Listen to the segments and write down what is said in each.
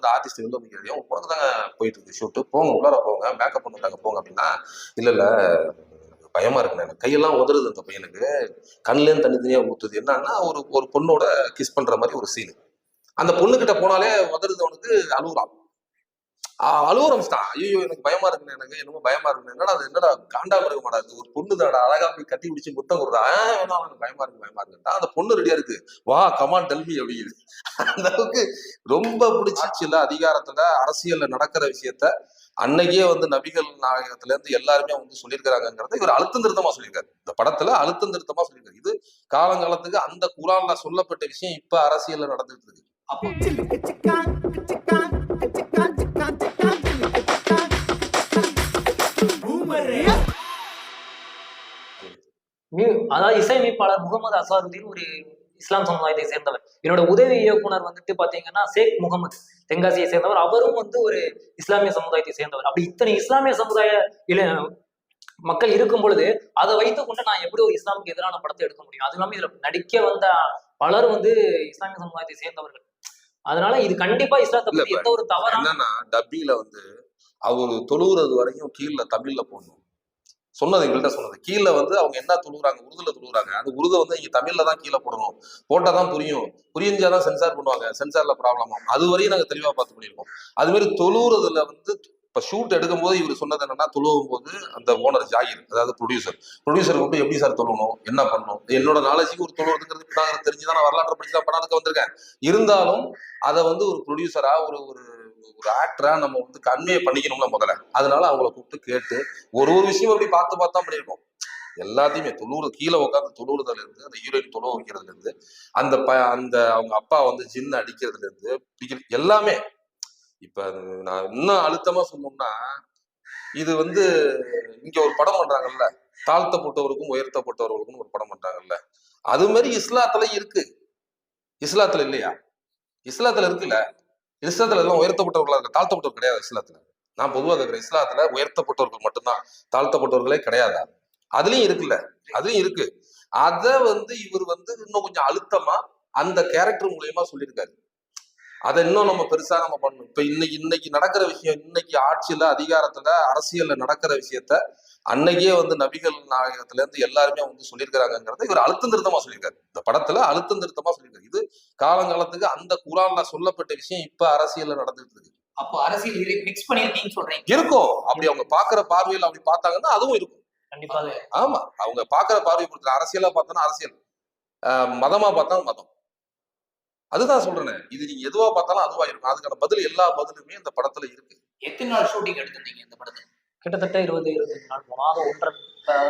அந்த ஆர்டிஸ்ட் வெளில வைக்கிறது உனக்கு தாங்க போயிட்டு இருக்கு ஷூட்டு போங்க உள்ளார போங்க மேக்கப் பண்ணுறாங்க போங்க அப்படின்னா இல்லை இல்லை பயமா இருக்கு எனக்கு. கையெல்லாம் உதறுது அந்த பையனுக்கு. கண்ணுலேருந்து தண்ணி தனியாக ஊத்துது. என்னன்னா ஒரு ஒரு பொண்ணோட கிஸ் பண்ற மாதிரி ஒரு சீனு அந்த பொண்ணுகிட்ட போனாலே உதறுது அவனுக்கு அழுகுறான் அழுவ ஆரம்பிச்சிட்டான் ஐயோ எனக்கு பயமா இருக்குன்னு எனக்கு என்னமோ பயமா இருக்குன்னு என்னடா அது என்னடா காண்டா இருக்க மாட்டாது ஒரு பொண்ணு தாடா அழகா போய் கட்டி பிடிச்சி முட்டை கொடுறா அவனுக்கு பயமா இருக்கு பயமா இருக்குன்ட்டா அந்த பொண்ணு ரெடியா இருக்கு. வா கமான் டெல்மி அப்படிங்குது அந்த அளவுக்கு ரொம்ப பிடிச்சிச்சு இல்ல அதிகாரத்துல அரசியல்ல நடக்கிற விஷயத்த. அன்னைக்கே வந்து நபிகள் நாயகத்துல இருந்து எல்லாருமே வந்து சொல்லியிருக்கிறாங்கிறத இவர் அழுத்தம் திருத்தமா சொல்லியிருக்காரு. இந்த படத்துல அழுத்தம் திருத்தமா சொல்லியிருக்காரு. இது காலங்காலத்துக்கு அந்த குரான்ல சொல்லப்பட்ட விஷயம் இப்ப அரசியல்ல நடந்துட்டு இருக்கு. அப்போ அதாவது இசையமைப்பாளர் முகமது அசாருதீன் ஒரு இஸ்லாம் சமுதாயத்தை சேர்ந்தவர். என்னோட உதவி இயக்குனர் வந்துட்டு பாத்தீங்கன்னா ஷேக் முகமது தென்காசியை சேர்ந்தவர். அவரும் வந்து ஒரு இஸ்லாமிய சமுதாயத்தை சேர்ந்தவர். அப்படி இத்தனை இஸ்லாமிய சமுதாய இள மக்கள் இருக்கும் பொழுது அதை வைத்துக் கொண்டு நான் எப்படி ஒரு இஸ்லாமுக்கு எதிரான படத்தை எடுக்க முடியும்? அது இல்லாம இதுல நடிக்க வந்த பலர் வந்து இஸ்லாமிய சமுதாயத்தை சேர்ந்தவர்கள். அதனால இது கண்டிப்பா இஸ்லாத்தை எந்த ஒரு தவறான என்னன்னா டப்பில வந்து அவரு தொழுவுறது வரைக்கும் கீழே தமிழ்ல போடணும். சொன்னது எங்கள்கிட்ட சொன்னது. கீழே வந்து அவங்க என்ன தொழுகிறாங்க உருதுல தொழுகிறாங்க அது உருதை வந்து இங்கே தமிழில் தான் கீழே போடணும். போட்டால் தான் புரியும். புரிஞ்சாதான் சென்சார் பண்ணுவாங்க. சென்சாரில் ப்ராப்ளம் அது வரையும் நாங்கள் தெளிவாக பார்த்து பண்ணியிருக்கோம். அதுமாரி தொழுகிறதுல வந்து இப்போ ஷூட் எடுக்கும் போது இவர் சொன்னது என்னன்னா தொழுவும் போது அந்த ஓனர் ஜாகிர் அதாவது ப்ரொடியூசர் ப்ரொடியூசர் கூப்பிட்டு எப்படி சார் தொழணும் என்ன பண்ணணும்? என்னோட நாலேஜுக்கு ஒரு தொழுவுறதுங்கிறது நான் தெரிஞ்சுதான் நான் வரலாற்று படிச்சு தான் பண்ணாதுக்கு வந்திருக்கேன். இருந்தாலும் அதை வந்து ஒரு ப்ரொடியூசரா ஒரு ஒரு ஒரு ஆக்டரா நம்ம வந்து கன்வே பண்ணிக்கணும்ல முதல்ல. அதனால அவங்கள கூப்பிட்டு கேட்டு ஒரு ஒரு விஷயம் அப்படி பார்த்து பார்த்தா பண்ணியிருக்கோம். எல்லாத்தையுமே தொண்ணூறு கீழே உட்காந்து தொழுவுறதுல இருந்து அந்த ஹீரோயின் தொழு வைக்கிறதுல இருந்து அந்த ப அந்த அவங்க அப்பா வந்து ஜின்னு அடிக்கிறதுல இருந்து பிடிக்கிறது எல்லாமே. இப்ப நான் இன்னும் அழுத்தமா சொன்னோம்னா இது வந்து இங்க ஒரு படம் பண்றாங்கல்ல. தாழ்த்தப்பட்டவருக்கும் உயர்த்தப்பட்டவர்களுக்கும் ஒரு படம் பண்றாங்கல்ல. அது மாதிரி இஸ்லாத்துல இருக்கு. இஸ்லாத்துல இல்லையா? இஸ்லாத்துல இருக்குல்ல? இஸ்லாத்துல எல்லாம் உயர்த்தப்பட்டவர்களா இருக்கு தாழ்த்தப்பட்டவர் கிடையாது இஸ்லாத்துல. நான் பொதுவாக இருக்கிற இஸ்லாத்துல உயர்த்தப்பட்டவர்கள் மட்டும்தான். தாழ்த்தப்பட்டவர்களே கிடையாதா. அதுலயும் இருக்குல்ல அதுலயும் இருக்கு. அத வந்து இவர் வந்து இன்னும் கொஞ்சம் அழுத்தமா அந்த கேரக்டர் மூலியமா சொல்லியிருக்காரு. அதை இன்னும் நம்ம பெருசா நம்ம பண்ணணும். இப்ப இன்னைக்கு இன்னைக்கு நடக்கிற விஷயம் இன்னைக்கு ஆட்சியில அதிகாரத்துல அரசியல்ல நடக்கிற விஷயத்த அன்னைக்கே வந்து நபிகள் நாயகத்துல இருந்து எல்லாருமே வந்து சொல்லியிருக்கிறாங்கிறத இவர் அழுத்தம் திருத்தமா சொல்லியிருக்காரு. இந்த படத்துல அழுத்தம் திருத்தமா சொல்லியிருக்காரு. இது காலங்காலத்துக்கு அந்த குரான்ல சொல்லப்பட்ட விஷயம் இப்ப அரசியல்ல நடந்துட்டு இருக்கு. அப்போ அரசியல் மிக்ஸ் பண்ணிருக்கீங்கன்னு சொல்றீங்க. இருக்கும். அப்படி அவங்க பாக்குற பார்வையில் அப்படி பார்த்தாங்கன்னா அதுவும் இருக்கும். கண்டிப்பாக. ஆமா. அவங்க பாக்குற பார்வை பொறுத்து அரசியலா பார்த்தோன்னா அரசியல். மதமா பார்த்தா மதம். அதுதான் சொல்றேனே. இது நீங்க எதுவா பார்த்தாலும் அதுவா இருக்கும். அதுக்கான பதில் எல்லா பதிலுமே இந்த படத்துல இருக்கு. எத்தனை நாள் ஷூட்டிங் எடுத்திருந்தீங்க இந்த படத்தை கிட்டத்தட்ட இருபது இருபத்தஞ்சு நாள் போனோம் அது ஒன்றரை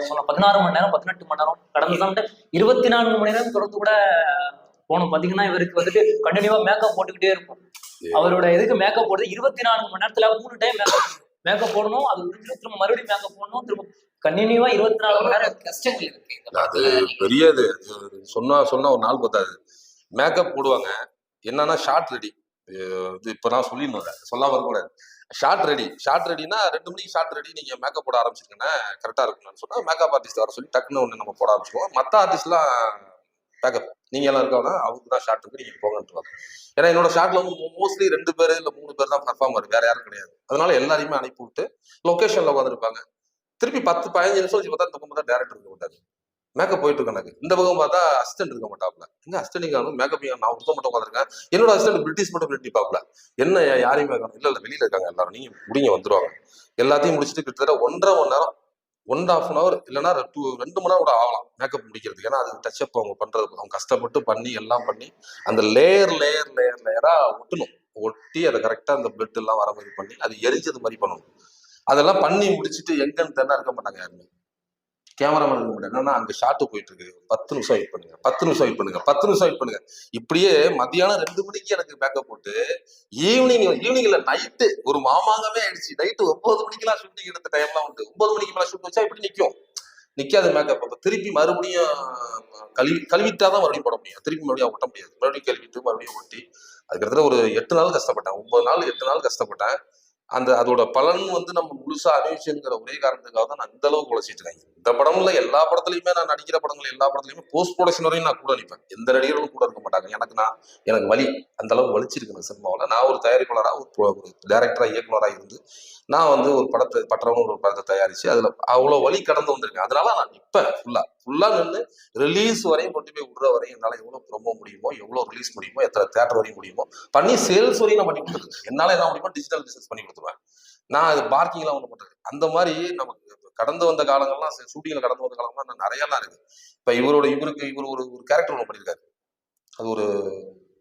சொன்ன பதினாறு மணி நேரம் பதினெட்டு மணி நேரம் கடந்த சமட்ட இருபத்தி நான்கு மணி நேரம் தொடர்ந்து கூட போனோம். பாத்தீங்கன்னா இவருக்கு வந்துட்டு கண்டினியூவா மேக்கப் போட்டுக்கிட்டே இருக்கும் அவரோட இதுக்கு மேக்கப் போடுறது இருபத்தி நான்கு மணி நேரத்துல மூணு டைம் மேக்கப் மேக்கப் போடணும் அது முடிஞ்சு திரும்ப மறுபடியும் மேக்கப் போடணும் திரும்ப கண்டினியூவா இருபத்தி நாலு மணி நேரம். கஷ்டங்கள் இருக்கு அது படத்துல. பெரியது. சொன்னா சொன்னா ஒரு நாள் பத்தாது. மேக்கப் போடுவாங்க. என்னன்னா ஷார்ட் ரெடி இது இப்போ நான் சொல்லிடணும் சொல்லாம வரக்கூடாது ஷார்ட் ரெடி ஷார்ட் ரெடினா ரெண்டு மணிக்கு ஷார்ட் ரெடி நீங்க மேக்கப் போட ஆரம்பிச்சிருக்கீங்கன்னா கரெக்டா இருக்கும்னு சொன்னா மேக்கப் ஆர்டிஸ்ட் வர சொல்லி டக்குன்னு ஒன்று நம்ம போட ஆரம்பிச்சிருவோம். மற்ற ஆர்டிஸ்ட்லாம் மேக்கப் நீங்க எல்லாம் இருக்கோம்னா அவருக்கு தான் ஷார்ட் இருக்கு நீங்க போங்கன்ட்டு ஏன்னா என்னோட ஷார்ட்ல வந்து மோஸ்ட்லி ரெண்டு பேர் இல்ல மூணு பேர் தான் பர்ஃபார்மர் வேற யாரும் கிடையாது. அதனால எல்லாரையுமே அனுப்பி விட்டு லொக்கேஷன்ல உட்காந்துருப்பாங்க திருப்பி பத்து பதினஞ்சு நிமிஷம் வச்சு பார்த்தா இந்த பக்கம் டேரக்டர் இருக்க மாட்டாரு. மேக்கப் போயிட்டு இருக்கு எனக்கு. இந்த பக்கம் பார்த்தா அசிஸ்டன்ட் இருக்க மாட்டாப்ல எங்க அசிஸ்டன்ட் காணும் மேக்கப் நான் ஒருத்த மட்டும் உட்காந்துருக்கேன் என்னோட அசிஸ்டன்ட் பிரிட்டிஷ் மட்டும் பிரிட்டி பாப்ல என்ன யாரையுமே காணும். இல்ல இல்ல வெளியில இருக்காங்க எல்லாரும். நீங்க முடிங்க வந்துருவாங்க. எல்லாத்தையும் முடிச்சுட்டு கிட்டத்தட்ட ஒன்றரை மணி நேரம் ஒன் ஆஃப் அன் அவர் இல்லைன்னா டூ ரெண்டு மணி நேரம் கூட ஆகலாம் மேக்கப் முடிக்கிறதுக்கு. ஏன்னா அது டச்சப் அவங்க பண்றது அவங்க கஷ்டப்பட்டு பண்ணி எல்லாம் பண்ணி அந்த லேயர் லேயர் லேயர் லேயரா ஒட்டணும். ஒட்டி அதை கரெக்டா அந்த பிளட் எல்லாம் வர மாதிரி பண்ணி அது எரிஞ்சது மாதிரி பண்ணணும். அதெல்லாம் பண்ணி முடிச்சுட்டு எங்கன்னு தானே இருக்க மாட்டாங்க யாருமே. கேமராமேன் இருக்க என்னன்னா அங்க ஷாட்டு போயிட்டு இருக்கு பத்து நிமிஷம் வெயிட் பண்ணுங்க. பத்து நிமிஷம் வெயிட் பண்ணுங்க. பத்து நிமிஷம் வெயிட் பண்ணுங்க. இப்படியே மத்தியானம் ரெண்டு மணிக்கு எனக்கு மேக்கப் போட்டு ஈவினிங் ஈவினிங்ல நைட்டு ஒரு மாமாங்கமே ஆயிடுச்சு. நைட்டு ஒன்பது மணிக்கெல்லாம் ஷூட்டிங் எடுத்த டைம்லாம் உண்டு. ஒன்பது மணிக்கு மேல ஷூட் வச்சா இப்படி நிக்கும். நிக்காது மேக்கப் அப்ப திருப்பி மறுபடியும் கழுவி கழுவிட்டா தான் மறுபடியும் போட முடியும். திருப்பி மறுபடியும் ஒட்ட முடியாது. மறுபடியும் கழுவிட்டு மறுபடியும் ஒட்டி அது கிட்டத்தட்ட ஒரு எட்டு நாள் கஷ்டப்பட்டேன். ஒன்பது நாள் எட்டு நாள் கஷ்டப்பட்டேன். அந்த அதோட பலன் வந்து நம்ம முழுசா அனுபவிச்சுங்கிற ஒரே காரணத்துக்காக தான் நான் இந்த அளவுக்கு உழைச்சிட்டு இருக்கேன். இந்த படம்ல எல்லா படத்துலயுமே நான் நடிக்கிற படங்கள் எல்லா படத்துலயுமே போஸ்ட் ப்ரொடக்ஷன் வரையும் நான் கூட நிற்பேன் எந்த நடிகர்களும் கூட இருக்க மாட்டாங்க. எனக்கு நான் எனக்கு வலி. அந்த அளவுக்கு வலிச்சிருக்கேன் சினிமாவில். நான் ஒரு தயாரிப்பாளராக ஒரு ஒரு டேரக்டராக இயக்குனராக இருந்து நான் வந்து ஒரு படத்தை பற்றவங்க ஒரு படத்தை தயாரிச்சு அதுல அவ்வளோ வழி கடந்து வந்திருக்கேன். அதனால நான் நிற்பேன் ஃபுல்லா ஃபுல்லா நின்று ரிலீஸ் வரையும் கொண்டு போய் விடுற வரையும் என்னால் எவ்வளோ ப்ரொமோ முடியுமோ எவ்வளோ ரிலீஸ் முடியுமோ எத்தனை தேட்டர் வரையும் முடியுமோ பண்ணி சேல்ஸ் வரையும் நான் பண்ணி கொடுத்துருக்கேன். என்னால் என்ன முடியுமோ டிஜிட்டல் பிசினஸ் பண்ணி கொடுத்துருவேன். நான் அது பார்க்கிங்லாம் ஒன்று பண்ணுறது அந்த மாதிரி நமக்கு கடந்து வந்த காலங்கள்லாம் ஷூட்டிங்ல கடந்து வந்த காலங்கள்லாம் நான் நிறையலாம் இருக்கு. இப்போ இவரோட இவருக்கு இவர் ஒரு ஒரு கேரக்டர் ஒன்று பண்ணியிருக்காரு அது ஒரு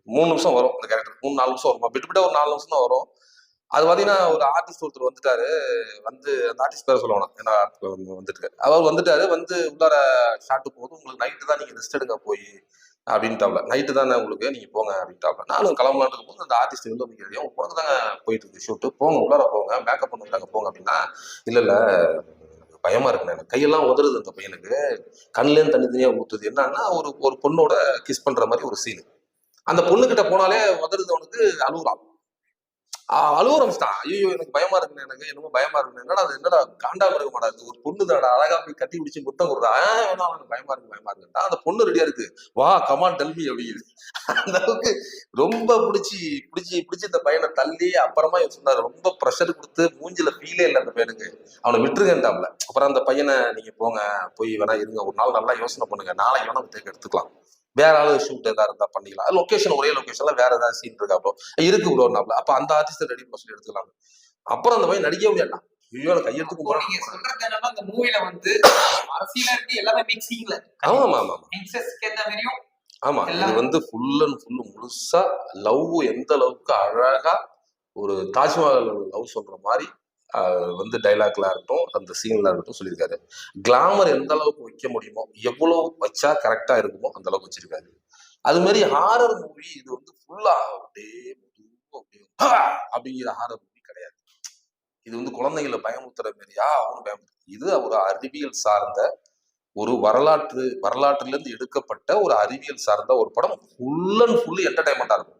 மூணு நிமிஷம் வரும் அந்த கேரக்டர் மூணு நாலு நிமிஷம் வரும்? விட்டு விட்டு ஒரு நாலு நிமிஷம் தான் வரும். அது பார்த்தீங்கன்னா ஒரு ஆர்டிஸ்ட் ஒருத்தர் வந்துட்டாரு. வந்து அந்த ஆர்டிஸ்ட் பேர் சொல்லணும் ஏன்னா வந்துட்டு அவர் வந்துட்டாரு. வந்து உள்ளார ஷாட்டு போகுது உங்களுக்கு நைட்டு தான் நீங்கள் ரெஸ்ட் எடுங்க போய் அப்படின்ட்டாப்ல. நைட்டு தானே உங்களுக்கு நீங்கள் போங்க அப்படின்ட்டாப்ல. நானும் கிளம்பலான்னு போது அந்த ஆர்டிஸ்ட் வந்து உங்களுக்கு உனக்கு தாங்க போயிட்டு இருக்கு ஷூட்டு போங்க உள்ளார போங்க மேக்கப் பண்ணிட்டாங்க போங்க அப்படின்னா இல்லை இல்லை பயமா இருக்குண்ணே எனக்கு கையெல்லாம் உதறுது அந்த பையனுக்கு. கண்ணுலேருந்து தண்ணி தனியா ஊத்துது. என்னன்னா ஒரு ஒரு பொண்ணோட கிஸ் பண்ற மாதிரி ஒரு சீனு அந்த பொண்ணுகிட்ட போனாலே உதறுது அவனுக்கு அழுகுறான். அழுவ ஆரம்பிச்சிட்டான் ஐயோ எனக்கு பயமா இருக்குண்ணே எனக்கு என்னமோ பயமா இருக்குண்ணே. என்னடா அது என்னடா காண்டா இருக்க மாட்டாது ஒரு பொண்ணு தாடா அழகா போய் கட்டி பிடிச்சி முத்தம் கொடுத்தா அவனுக்கு பயமா இருக்கு பயமா இருக்குடா அந்த பொண்ணு ரெடியா இருக்கு. வா கமான் டெல்மி அப்படிங்குது. அந்த அளவுக்கு ரொம்ப பிடிச்சி பிடிச்சி பிடிச்சி இந்த பையனை தள்ளி அப்புறமா இவன் சொன்னார் ரொம்ப ப்ரெஷர் கொடுத்து மூஞ்சில ஃபீலே இல்லை அந்த பையனுக்கு. அவனை விட்டுருங்கன்ட்டாப்ல. அப்புறம் அந்த பையனை நீங்க போங்க போய் வேணா இருங்க. ஒரு நாள் நல்லா யோசனை பண்ணுங்க. நாளைக்கு வேணா தேக்க எடுத்துக்கலாம். வேற ஆளு ஷூட் ஏதாவது இருந்தா பண்ணிக்கலாம். லொகேஷன் ஒரே லொகேஷன்ல வேற ஏதாவது சீன் இருக்கா ப்ரோ இருக்கு ப்ரோனாப்ல அப்ப அந்த ஆர்டிஸ்ட் ரெடி பண்ண சொல்லி எடுத்துக்கலாம் அப்புறம் அந்த பையன் நடிக்க முடியாட்டான் ஐயோ எனக்கு கையெழுத்து அப்போ நீங்க கும்பிடுறான். சொல்றது என்னன்னா இந்த மூவில வந்து அரசியல இருக்கு எல்லாமே மிக்சிங்ல ஆமா ஆமா ஆமா யங்ஸ்டர்ஸ்க்கு ஏத்த மாதிரியும் ஆமா இது வந்து ஃபுல் அண்ட் ஃபுல் முழுசா லவ் எந்த அளவுக்கு அழகா ஒரு தாஜ்மஹால் லவ் சொல்ற மாதிரி வந்து டைலாக்லாம் இருக்கட்டும் அந்த சீன்லாம் இருக்கட்டும் சொல்லியிருக்காரு. கிளாமர் எந்த அளவுக்கு வைக்க முடியுமோ எவ்வளவு வச்சா கரெக்டா இருக்குமோ அந்த அளவுக்கு வச்சிருக்காரு. அது மாதிரி ஹாரர் மூவி இது வந்து ஃபுல்லா அப்படியே அப்படிங்கிற ஹாரர் மூவி கிடையாது. இது வந்து குழந்தைகளை பயமுத்துற மாதிரியா? அவனு பயமுத்து இது ஒரு அறிவியல் சார்ந்த ஒரு வரலாற்று வரலாற்றுல இருந்து எடுக்கப்பட்ட ஒரு அறிவியல் சார்ந்த ஒரு படம். ஃபுல் அண்ட் ஃபுல் என்டர்டைன்மெண்டா இருக்கும்.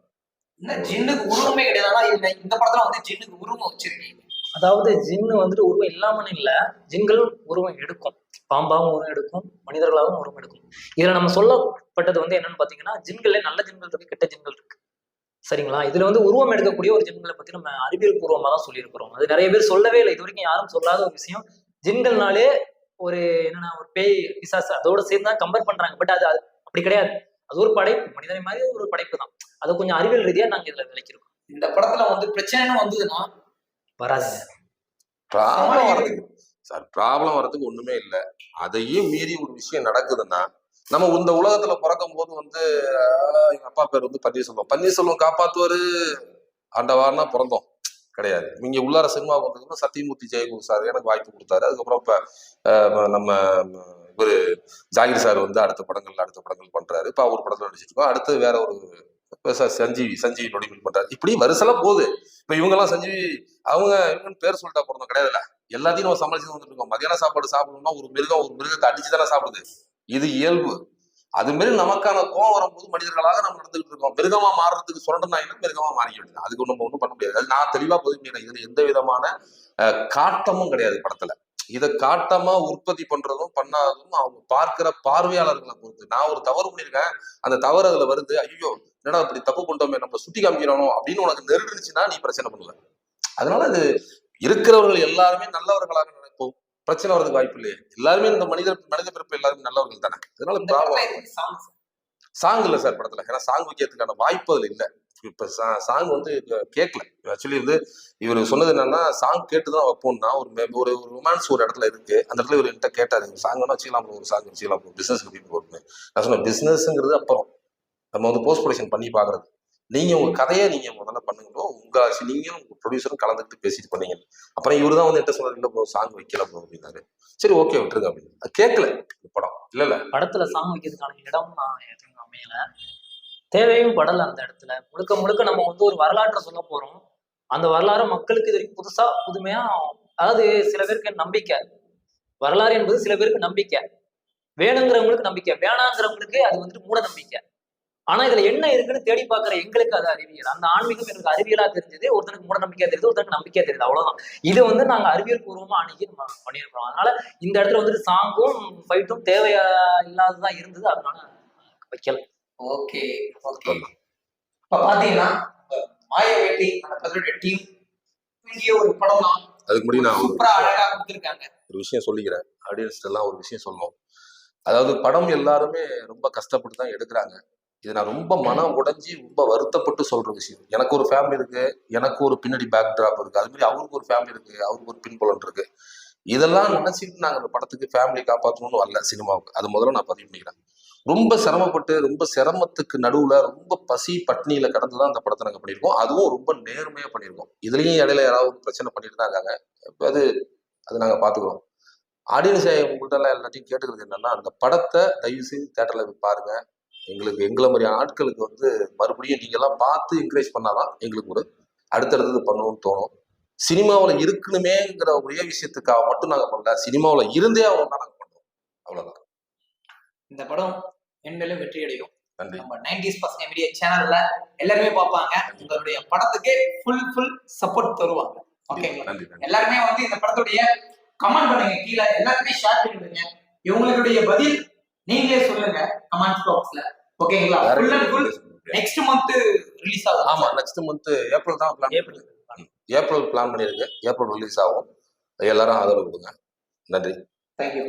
ஜின்னுக்கு உருவமே கிடையாது இந்த இந்த படத்துல வந்து ஜின்னுக்கு உருவம் வச்சிருக்கீங்க. அதாவது ஜின்னு வந்துட்டு உருவம் இல்லாமல் இல்லை. ஜின்கள் உருவம் எடுக்கும். பாம்பாகவும் உருவம் எடுக்கும். மனிதர்களாகவும் உருவம் எடுக்கும். இதில் நம்ம சொல்லப்பட்டது வந்து என்னன்னு பார்த்தீங்கன்னா ஜின்களே நல்ல ஜின்கள் இருக்கு கெட்ட ஜின்கள் இருக்கு. சரிங்களா? இதுல வந்து உருவம் எடுக்கக்கூடிய ஒரு ஜின்களை பத்தி நம்ம அறிவியல் பூர்வமாக தான் சொல்லியிருக்கிறோம். அது நிறைய பேர் சொல்லவே இல்லை. இது வரைக்கும் யாரும் சொல்லாத ஒரு விஷயம். ஜின்கள்னாலே ஒரு என்னன்னா ஒரு பேய் பிசாசு அதோட சேர்ந்து தான் கம்பேர் பண்றாங்க. பட் அது அது அப்படி கிடையாது. அது ஒரு படைப்பு. மனிதனை மாதிரி ஒரு படைப்பு தான். அது கொஞ்சம் அறிவியல் ரீதியா நாங்க இதுல விளக்கிருக்கோம் இந்த படத்துல வந்து பிரச்சனைன்னு வந்ததுன்னா வராதுங்க. ப்ராப்ளம் வரதுக்கு சார் ப்ராப்ளம் வரதுக்கு ஒண்ணுமே இல்லை. அதையும் மீறி ஒரு விஷயம் நடக்குதுன்னா நம்ம இந்த உலகத்துல பிறக்கும் போது வந்து எங்க அப்பா பேர் வந்து பன்னீர்செல்வம். பன்னீர்செல்வம் காப்பாத்துவாரு. ஆண்டவார்னா பிறந்தோம். கிடையாது. இங்க உள்ளார சினிமா வந்ததுக்கு சத்தியமூர்த்தி ஜெயகுரு சார் எனக்கு வாய்ப்பு கொடுத்தாரு. அதுக்கப்புறம் இப்ப நம்ம இவரு ஜாகிர் சார் வந்து அடுத்த படங்கள் அடுத்த படங்கள் பண்றாரு. இப்ப அவர் படத்துல நடிச்சிட்டு இருக்கோம். அடுத்து வேற ஒரு சஞ்சீவி சஞ்சீவி நொடிகள் பண்றாரு. இப்படி வரிசெல்லாம் போகுது. இப்ப இவங்க எல்லாம் சஞ்சீவி அவங்க இவங்கன்னு பேர் சொல்லிட்டா பிறந்தோம் கிடையாதுல்ல. எல்லாத்தையும் நம்ம சமாளிச்சு வந்துட்டு இருக்கோம். மதியான சாப்பாடு சாப்பிடணும்னா ஒரு மிருகம் ஒரு மிருகத்தை அடிச்சு தானே சாப்பிடுது. இது இயல்பு. அது மாதிரி நமக்கான கோவம் வரும்போது மனிதர்களாக நம்ம நடந்துகிட்டு இருக்கோம். மிருகமா மாறுறதுக்கு சொல்றேன்னா மிருகமா மாறிக்க வேண்டியது அதுக்கு நம்ம ஒன்றும் பண்ண முடியாது. நான் தெளிவா பதிவு இதுல எந்த விதமான காட்டமும் கிடையாது படத்துல. இதை காட்டமா உற்பத்தி பண்றதும் பண்ணாததும் அவங்க பார்க்கிற பார்வையாளர்களை பொறுத்து. நான் ஒரு தவறு பண்ணியிருக்கேன். அந்த தவறு அதுல வருது. ஐயோ என்னடா இப்படி தப்பு பண்ணிட்டோமே நம்ம சுட்டி காமிக்கிறோம் அப்படின்னு உனக்கு நெருடுச்சுன்னா நீ பிரச்சனை பண்ணுவ அதனால அது இருக்கிறவர்கள் எல்லாருமே நல்லவர்களாக நினைப்போம். பிரச்சனை வரதுக்கு வாய்ப்பு இல்லையே. எல்லாருமே இந்த மனிதர் மனித பிறப்பு எல்லாருமே நல்லவர்கள் தானே. அதனால? சாங் இல்லை சார் படத்துல. ஏன்னா சாங் வைக்கிறதுக்கான வாய்ப்பு அதுல இல்லை. இப்போ சா சாங் வந்து கேட்கல ஆக்சுவலி வந்து இவர் சொன்னது என்னன்னா சாங் கேட்டு தான் வைப்போம்னா ஒரு மே- ஒரு ரொமான்ஸ் ஒரு இடத்துல இருக்கு. அந்த இடத்துல இவர் என்கிட்ட கேட்டாரு சாங் வேணா வச்சுக்கலாம் ஒரு சாங் வச்சுக்கலாம் பிசினஸ் அப்படின்னு போட்டு நான் சொன்னேன் பிஸ்னஸ்ங்கிறது அப்புறம். நம்ம வந்து போஸ்ட் ப்ரொடக்ஷன் பண்ணி பாக்குறது. நீங்க உங்க கதையை நீங்க முதல்ல பண்ணுங்களோ bro. உங்க நீங்களும் உங்க ப்ரொடியூசரும் கலந்துக்கிட்டு பேசிட்டு பண்ணீங்க அப்புறம் இவரு தான் வந்து என்கிட்ட சொன்னார் என்ன போ சாங் வைக்கல ப்ரோ அப்படின்னாரு. சரி ஓகே விட்டுருங்க அப்படின்னு. கேட்கல படம். இல்ல இல்ல. படத்துல சாங் வைக்கிறதுக்கான இடம் நான் எதுவும் அமையல தேவையும் படல அந்த இடத்துல. முழுக்க முழுக்க நம்ம வந்து ஒரு வரலாற்றை சொல்ல போறோம். அந்த வரலாறு மக்களுக்கு இது வரைக்கும் புதுசா புதுமையா அதாவது சில பேருக்கு நம்பிக்கை. வரலாறு என்பது சில பேருக்கு நம்பிக்கை. வேணுங்கிறவங்களுக்கு நம்பிக்கை. வேணாங்கிறவங்களுக்கு அது வந்துட்டு மூட நம்பிக்கை. ஆனா இதுல என்ன இருக்குன்னு தேடி பாக்குற எங்களுக்கு அது அறிவியல். அந்த ஆன்மீகம் எனக்கு அறிவியலா தெரிஞ்சது ஒருத்தருக்கு மூட நம்பிக்கையா தெரியுது ஒருத்தருக்கு நம்பிக்கையா தெரியுது. அவ்வளவுதான். இது வந்து நாங்க அறிவியல் பூர்வமா அணுகி நம்ம பண்ணியிருக்கிறோம். அதனால இந்த இடத்துல வந்துட்டு சாங்கும் ஃபைட்டும் தேவையா இல்லாததான் இருந்தது. அதனால வைக்கல. Okay okay. இப்ப பாத்தீங்கன்னா நம்ம மாய வேட்டி அந்த பதவியோட டீம் வேண்டிய ஒரு படம் தான் அதுக்கு முன்னாடி நான் சூப்பரா அழகா கொடுத்துருக்காங்க. ஒரு விஷயம் சொல்லிக்கிறேன். ஆடியன்ஸ்ட் எல்லாம் ஒரு விஷயம் சொல்லணும் அதாவது படம் எல்லாருமே ரொம்ப கஷ்டப்பட்டு தான் எடுக்கிறாங்க. இது நான் ரொம்ப மனம் உடைஞ்சி ரொம்ப வருத்தப்பட்டு சொல்ற விஷயம். எனக்கு ஒரு ஃபேமிலி இருக்கு எனக்கு ஒரு பின்னாடி பேக் டிராப் இருக்கு. அது மாதிரி அவருக்கு ஒரு ஃபேமிலி இருக்கு அவருக்கு ஒரு பின்புலன் இருக்கு. இதெல்லாம் நினைச்சிட்டு நாங்க அந்த படத்துக்கு ஃபேமிலி காப்பாற்றணும்னு வரல சினிமாவுக்கு அது முதல்ல நான் பதிவு பண்ணிக்கிறேன். ரொம்ப சிரமப்பட்டு ரொம்ப சிரமத்துக்கு நடுவில் ரொம்ப பசி பட்னியில் கடந்து தான் அந்த படத்தை நாங்கள் பண்ணியிருக்கோம். அதுவும் ரொம்ப நேர்மையாக பண்ணியிருக்கோம். இதுலேயும் இடையில யாராவது பிரச்சனை பண்ணிட்டு தான் இருக்காங்க. இப்ப அது அது நாங்கள் பார்த்துக்குறோம் ஆடியன்ஸ் உங்கள்கிட்ட எல்லாத்தையும் கேட்டுக்கிறது என்னன்னா அந்த படத்தை தயவு செய்து தேட்டரில் போய் பாருங்க. எங்களுக்கு எங்களை மாதிரி ஆட்களுக்கு வந்து மறுபடியும் நீங்கள்லாம் பார்த்து என்கரேஜ் பண்ணாதான் எங்களுக்கு ஒரு அடுத்தடுத்தது பண்ணணும்னு தோணும். சினிமாவில் இருக்கணுமேங்கிற ஒரே விஷயத்துக்காக மட்டும் நாங்கள் பண்ணல சினிமாவில் இருந்தே அவங்க நாங்கள் பண்ணுவோம் அவ்வளோதான் இந்த படம் எண்ணிலும் வெற்றி அடையும் நம்ம நைன்டிஸ் பசங்க மீடியா சேனல்ல எல்லாருமே பார்ப்பாங்க. உங்களுடைய படத்துக்கு ஃபுல் ஃபுல் சப்போர்ட் தருவாங்க. ஓகேங்களா எல்லாருமே வந்து இந்த படத்துடைய கமெண்ட் பண்ணுங்க. கீழே எல்லாருமே ஷேர் பண்ணிடுங்க இவங்களுடைய பதில் நீங்களே சொல்லுங்க கமெண்ட் பாக்ஸ்ல ஓகேங்களா full and full next month release ஆகும். ஆமா நெக்ஸ்ட் மந்த் ஏப்ரல் தான் பிளான் ஏப்ரல் ஏப்ரல் பிளான் பண்ணியிருக்கு ஏப்ரல் ரிலீஸ் ஆகும். எல்லாரும் ஆதரவு கொடுங்க. நன்றி. தேங்க்யூ